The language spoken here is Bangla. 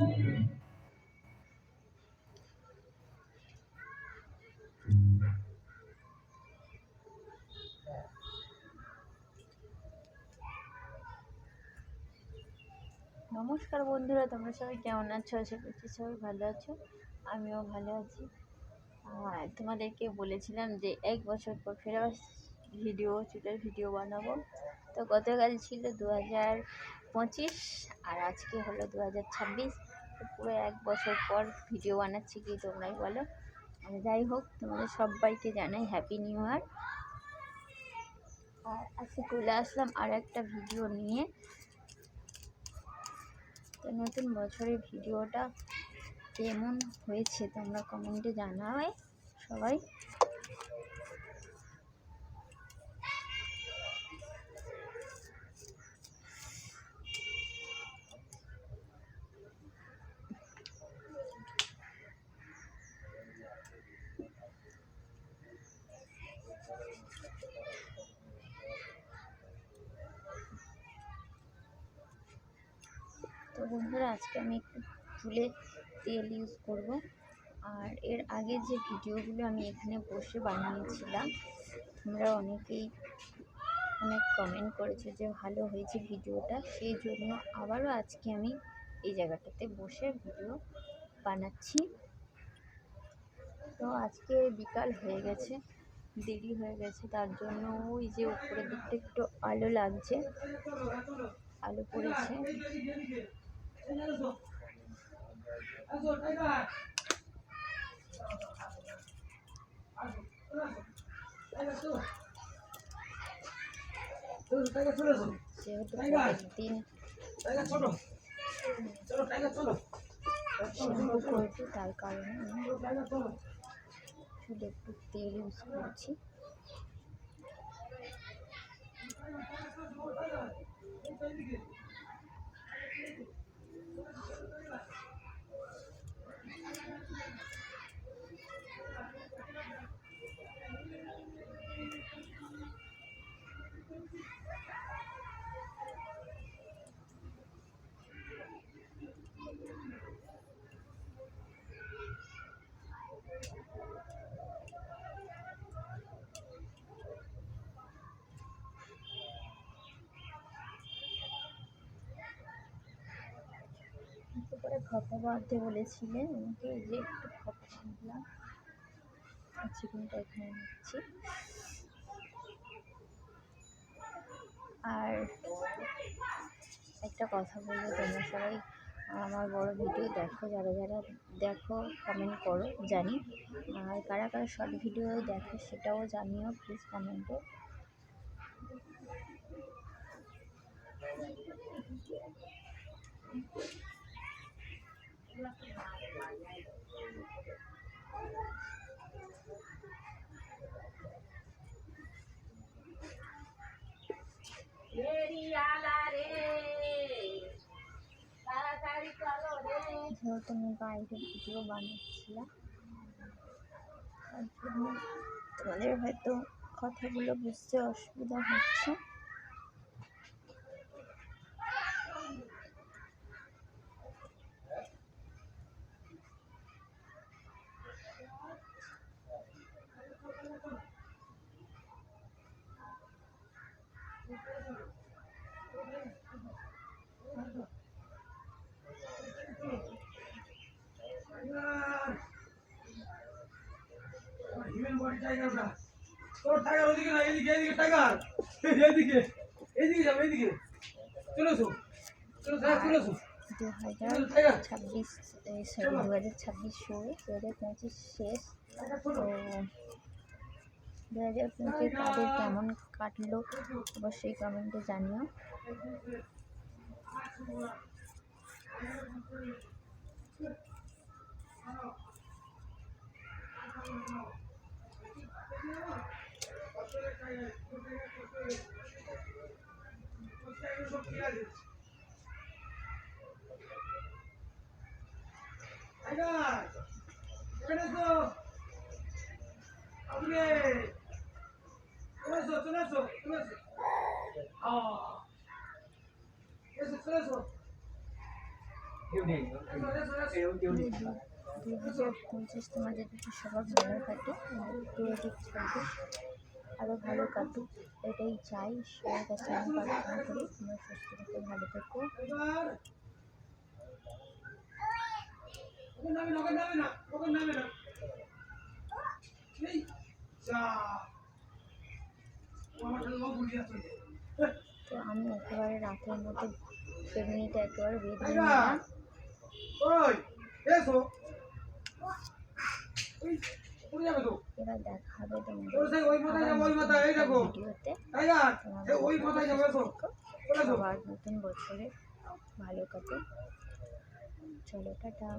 নমস্কার বন্ধুরা, তোমরা সবাই কেমন আছো? আশা করছি সবাই ভালো আছো। আমিও ভালো আছি। আর তোমাদেরকে বলেছিলাম যে এক বছর পর ফের ভিডিও চুলের ভিডিও বানাবো। তো গতকাল ছিল দু হাজার পঁচিশ আর আজকে হলো দু হাজার ছাব্বিশ। তো পুরো এক বছর পর ভিডিও বানাচ্ছি কি তোমরাই বলো। যাই হোক, তোমাদের সবাইকে জানাই হ্যাপি নিউ ইয়ার আর আজকে চলে আসলাম আর একটা ভিডিও নিয়ে। তো নতুন বছরের ভিডিওটা কেমন হয়েছে তোমরা কমেন্টে জানাবে সবাই। তো বন্ধুরা, আজকে আমি একটু চুলে তেল ইউজ করব। আর এর আগে যে ভিডিওগুলো আমি এখানে বসে বানিয়েছিলাম, তোমরা অনেকেই অনেক কমেন্ট করেছ যে ভালো হয়েছে ভিডিওটা। সেই জন্য আবারও আজকে আমি এই জায়গাটাতে বসে ভিডিও বানাচ্ছি। তো আজকে বিকাল হয়ে গেছে, দেরি হয়ে গেছে, তার জন্য ওই যে উপরের দিকটা একটু আলো লাগছে, আলো পড়েছে। তার কারণে চুলে একটু তেল ইউজ করছি তারপরে খপা বাঁধতে বলেছিলেন, আমাকে এই যে একটু খপা বাঁধলাম চিকেনটা এখানে নিচ্ছি? আর একটা কথা বলব, তোমরা সবাই আমার বড় ভিডিও দেখো, যারা যারা দেখো কমেন্ট করো, জানি। আর কারা কারা শর্ট ভিডিও দেখো সেটাও জানিও প্লিজ কমেন্টে যেহেতু আমি বাইরে ভিডিও তোমাদের হয়তো কথাগুলো বুঝতে অসুবিধা হচ্ছে। তোর টাকার ওদিকে না এদিকে এদিকে টাকার এদিকে এদিকে যাও এদিকে। চলে এসো। চলো চলে এসো। ছাব্বিশ দু হাজার ছাব্বিশ শুরু দু হাজার পঁচিশ শেষ। তো দু হাজার পঁচিশ তাদের কেমন কাটলো অবশ্যই কমেন্টে জানিও। টাইগার এখানে এসো আপনি চলে এসো চলে এসো চলে এসো আহ এসো চলে এসো দুই হাজার পঁচিশ তোমাদের সবার ভালো কাটে ক্রিয়েটিভ কাটে আরও ভালো কাটুক, এটাই চাই। সবার কাছে আমি প্রার্থনা করি, তোমরা সুস্থ থেকে, ভালো থেকো। তো আমি একেবারে রাতের মধ্যে বেগুনিটা একেবারে বেঁধে নিলাম এবার দেখা। হবে ভিডিওতে সবার নতুন বছরে ভালো কাটে চলো টাটা।